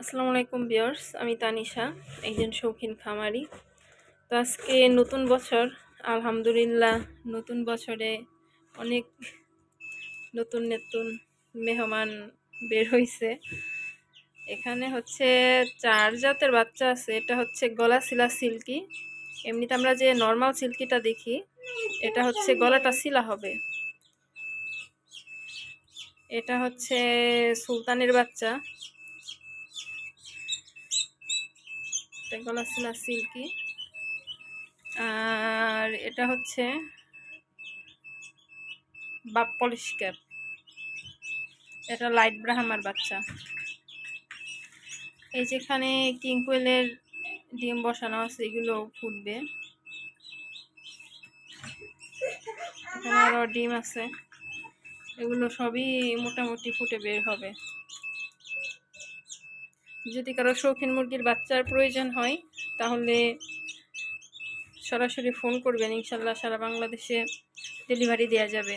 আসসালামু আলাইকুম বিয়ার্স আমি তানিশা, একজন শৌখিন খামারি। তো আজকে নতুন বছর, আলহামদুলিল্লাহ নতুন বছরে অনেক নতুন নতুন মেহমান বের হয়েছে এখানে হচ্ছে চার জাতের বাচ্চা আছে, এটা হচ্ছে গলা শিলা সিল্কি। এমনিতে আমরা যে নর্মাল সিল্কিটা দেখি, এটা হচ্ছে গলাটা শিলা হবে। এটা হচ্ছে সুলতানের বাচ্চা। গলা শিলা সিল্কি। আর এটা হচ্ছে বাপ পলিশ ক্যাপ। এটা লাইট ব্রাহ্মার বাচ্চা। এই যেখানে কিংকুয়েলের ডিম বসানো আছে, এগুলো ফুটবে। এখানে আরও ডিম আছে। এগুলো সবই মোটামুটি ফুটে বের হবে। যদি কারও শৌখিন মুরগির বাচ্চার প্রয়োজন হয়, তাহলে সরাসরি ফোন করবেন। ইনশাল্লাহ সারা বাংলাদেশে ডেলিভারি দেওয়া যাবে।